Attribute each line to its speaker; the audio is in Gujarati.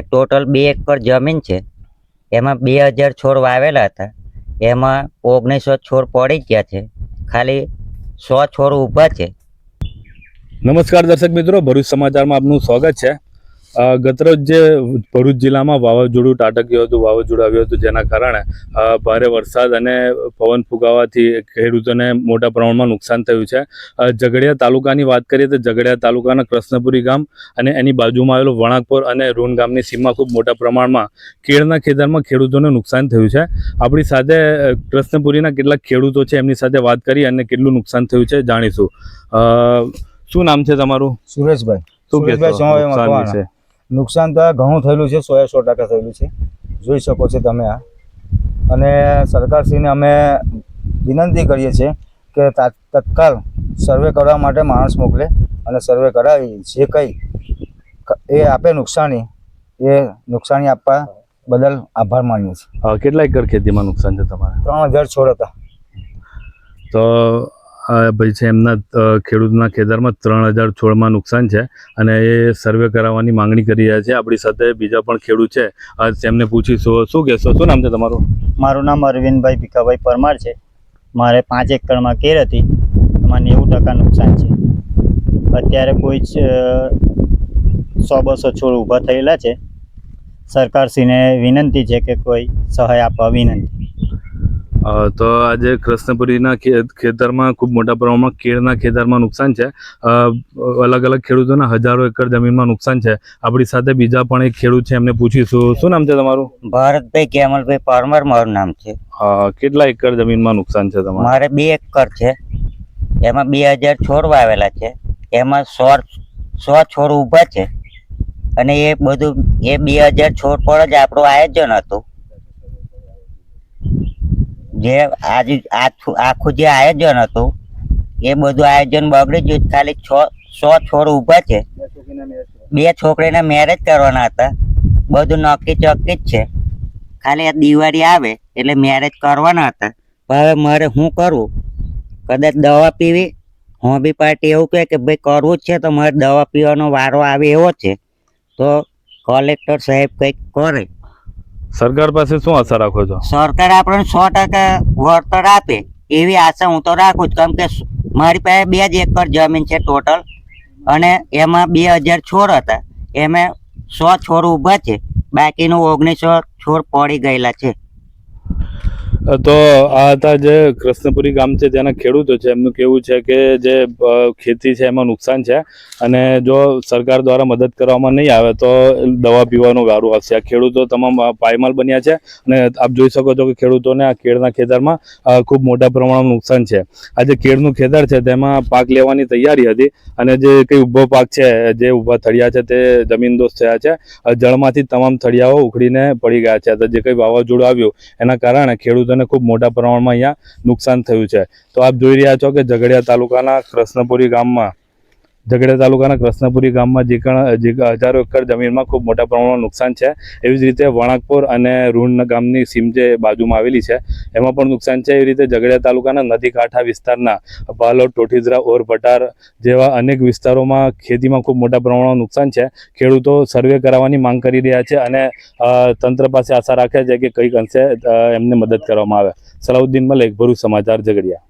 Speaker 1: ટોટલ બે એકર જમીન છે. એમાં બે હજાર છોડ વાવેલા હતા. એમાં ઓગણીસો છોડ પડી ગયા છે. ખાલી સો છોડ ઊભા છે.
Speaker 2: નમસ્કાર દર્શક મિત્રો, ભરૂચ સમાચારમાં આપનું સ્વાગત છે. ગતરોજ જે ભરૂચ જિલ્લામાં વાવાઝોડું તાટક્યું હતું વાવાઝોડું આવ્યું હતું જેના કારણે ભારે વરસાદ અને પવન ફૂંકાવાથી ખેડૂતોને મોટા પ્રમાણમાં નુકસાન થયું છે. ઝઘડિયા તાલુકાની વાત કરીએ તો ઝઘડિયા તાલુકાના કૃષ્ણપુરી ગામ અને એની બાજુમાં આવેલું વણાકપુર અને રૂન ગામની સીમમાં ખૂબ મોટા પ્રમાણમાં કેળના ખેતરમાં ખેડૂતોને નુકસાન થયું છે. આપણી સાથે કૃષ્ણપુરીના કેટલાક ખેડૂતો છે એમની સાથે વાત કરી અને કેટલું નુકસાન થયું છે જાણીશું. અ, શું નામ છે તમારું?
Speaker 3: સુરેશભાઈ.
Speaker 2: શું
Speaker 3: સુરેશભાઈ
Speaker 2: કહેશો નુકસાન વિશે?
Speaker 3: નુકસાન તો ઘણું થયેલું છે સો એ સો ટકા થયેલું છે. જોઈ શકો છો તમે આ. અને સરકારશ્રીને અમે વિનંતી કરીએ છીએ કે તત્કાલ સર્વે કરવા માટે માણસ મોકલે અને સર્વે કરાવી. જે કંઈ એ આપે નુકસાની એ નુકસાની આપવા બદલ આભાર માનીએ છીએ.
Speaker 2: કેટલા એકર ખેતીમાં નુકસાન છે તમારે?
Speaker 3: ત્રણ હજાર છોડ હતા.
Speaker 2: તો ભાઈ છે એમના ખેડૂતના ખેતરમાં ત્રણ હજાર છોડમાં નુકસાન છે અને એ સર્વે કરાવવાની માંગણી કરી રહ્યા છે. આપણી સાથે બીજા પણ ખેડૂત છે. તેમને પૂછીશું. શું કહેશો? શું નામ છે તમારું?
Speaker 4: મારું નામ અરવિંદભાઈ ભીખાભાઈ પરમાર છે. મારે પાંચ એકરમાં કેર હતી. એમાં નેવું ટકા નુકસાન છે. અત્યારે કોઈ જ સો બસો છોડ ઊભા થયેલા છે. સરકારશ્રીને વિનંતી છે કે કોઈ સહાય આપવા વિનંતી.
Speaker 2: તો આજે કૃષ્ણપુરીના ખેતરમાં ખૂબ મોટા પ્રમાણમાં કેળના ખેતરમાં નુકસાન છે. અલગ અલગ ખેડૂતોના હજારો એકર જમીનમાં નુકસાન છે. આપણી સાથે બીજા પણ એક ખેડૂત છે એમને પૂછીશું. શું નામ છે તમારું?
Speaker 1: ભારતભાઈ કેમલભાઈ પરમાર મારું નામ છે.
Speaker 2: કેટલા એકર જમીનમાં નુકસાન છે તમારે?
Speaker 1: મારે બે એકર છે. એમાં બે હજાર છોડ વાવેલા છે. એમાં સો સો છોડ ઊભા છે. અને એ બધું એ બે હજાર છોડ પર જ આપણું આયોજન હતું. જે આજે આખું જે આયોજન હતું, એ બધું આયોજન બગડી ગયું ખાલી છ, સો છોડ ઊભા છે. બે છોકરીને મેરેજ કરવાના હતા. બધું નક્કી ચોક્કી જ છે. ખાલી આ દિવાળી આવે એટલે મેરેજ કરવાના હતા. પણ હવે મારે શું કરવું? કદાચ દવા પીવી? હોબી પાર્ટી એવું કહે કે ભાઈ કરવું જ છે તો મારે દવા પીવાનો વારો આવે એવો છે. તો કલેક્ટર સાહેબ કંઈક કરે.
Speaker 2: સરકાર પાસે શું આશા રાખો છો?
Speaker 1: સરકાર આપણને સો ટકા વળતર આપે. એવી આશા હું તો રાખું જ, કેમ કે મારી પાસે બે જ એકર જમીન છે ટોટલ. અને એમાં બે હજાર છોડ હતા. એમાં સો છોડ ઊભા છે. બાકીનું ઓગણીસો છોડ પડી ગયેલા છે.
Speaker 2: તો આ હતા જે કૃષ્ણપુરી ગામ છે, ત્યાંના ખેડૂતો છે. એમનું કેવું છે કે જે ખેતી છે, એમાં નુકસાન છે. અને જો સરકાર દ્વારા મદદ કરવામાં નહીં આવે, તો દવા પીવાનું વારો આવશે. આ ખેડૂતો તમામ પાયમાલ બન્યા છે. અને આપ જોઈ શકો છો કે ખેડૂતોને આ કેળના ખેતરમાં ખૂબ મોટા પ્રમાણમાં નુકસાન છે. આ જે કેળનું ખેતર છે, તેમાં પાક લેવાની તૈયારી હતી. અને જે કંઈ ઊભો પાક છે, જે ઊભા થળિયા છે, તે જમીનદોસ્ત થયા છે. જળમાંથી તમામ થળિયાઓ ઉખડીને પડી ગયા છે. જે કંઈ વાવાઝોડું આવ્યું, એના કારણે ખેડૂતોને ખૂબ મોટા પ્રમાણમાં અહીંયા નુકસાન થયું છે. તો આપ જોઈ રહ્યા છો કે ઝઘડિયા તાલુકાના કૃષ્ણપુરી ગામમાં ઝઘડિયા તાલુકાના કૃષ્ણપુરી ગામમાં જે હજારો એકર જમીનમાં ખૂબ મોટા પ્રમાણમાં નુકસાન છે. એવી જ રીતે વણાકપુર અને રૂણ ગામની સીમ જે બાજુમાં આવેલી છે, એમાં પણ નુકસાન છે. એવી રીતે ઝઘડિયા તાલુકાના નદી કાંઠા વિસ્તારના બાલોદ ટોઠીદરા ઓર ભટાર જેવા અનેક વિસ્તારોમાં ખેતીમાં ખૂબ મોટા પ્રમાણમાં નુકસાન છે. ખેડૂતો સર્વે કરાવવાની માંગ કરી રહ્યા છે અને તંત્ર પાસે આશા રાખે છે કે કંઈક અંશે એમને મદદ કરવામાં આવે. સલાઉદ્દીન મલેક, ભરૂચ સમાચાર ઝઘડિયા.